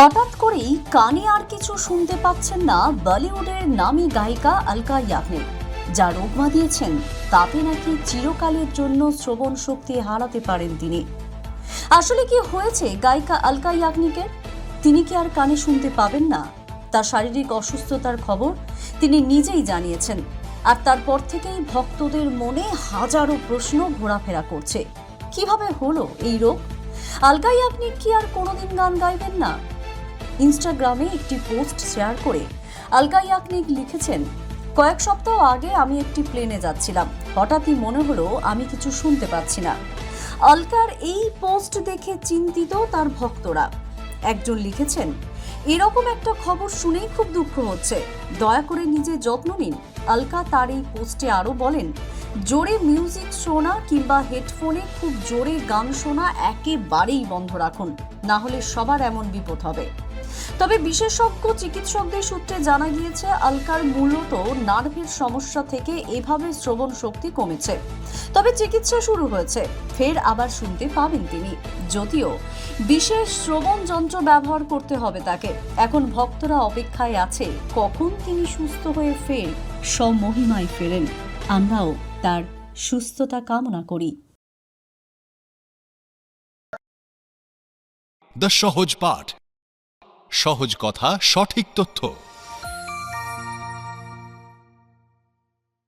হঠাৎ করেই কানে আর কিছু শুনতে পাচ্ছেন না বলিউডের নামী গায়িকা আলকা ইয়াগনিক যা রোগ বাঁধিয়েছেন। তাতে নাকি চিরকালের জন্য শ্রবণ শক্তি হারাতে পারেন তিনি। আসলে কি হয়েছে গায়িকা আলকা ইয়াগনিকের তিনি কি আর কানে শুনতে পাবেন না? তার শারীরিক অসুস্থতার খবর তিনি নিজেই জানিয়েছেন। আর তারপর থেকেই ভক্তদের মনে হাজারো প্রশ্ন ঘোরাফেরা করছে। কীভাবে হলো এই রোগ? আলকা ইয়াগনিক কি আর কোনোদিন গান গাইবেন না? ইনস্টাগ্রামে একটি পোস্ট শেয়ার করে আলকা ইয়াকনিক লিখেছেন, কয়েক সপ্তাহ আগে আমি একটি প্লেনে যাচ্ছিলাম। হঠাৎই মনে হলো আমি কিছু শুনতে পাচ্ছি না। আলকার এই পোস্ট দেখে চিন্তিত তার ভক্তরা। একজন লিখেছেন, এরকম একটা খবর শুনেই খুব দুঃখ হচ্ছে। দয়া করে নিজে যত্ন নিন। আলকা তার এই পোস্টে আরও বলেন জোরে মিউজিক শোনা কিংবা হেডফোনে খুব জোরে গান শোনা একেবারেই বন্ধ রাখুন। না হলে সবার এমন বিপদ হবে। তবে বিশেষজ্ঞ চিকিৎসকদের সূত্রে জানা গিয়েছে, আলকার মূলত নার্ভের সমস্যা থেকে এভাবে শ্রবণ শক্তি কমেছে। তবে চিকিৎসা শুরু হয়েছে। ফের আবার শুনতে পাবেন তিনি। যদিও বিশেষ শ্রবণ যন্ত্র ব্যবহার করতে হবে তাকে। এখন ভক্তরা অপেক্ষায় আছে, কখন তিনি সুস্থ হয়ে ফের স্বমহিমায় ফেরেন। আমরাও তার সুস্থতা কামনা করি। দ্য সহজ পাঠ। সহজ কথা সঠিক তথ্য।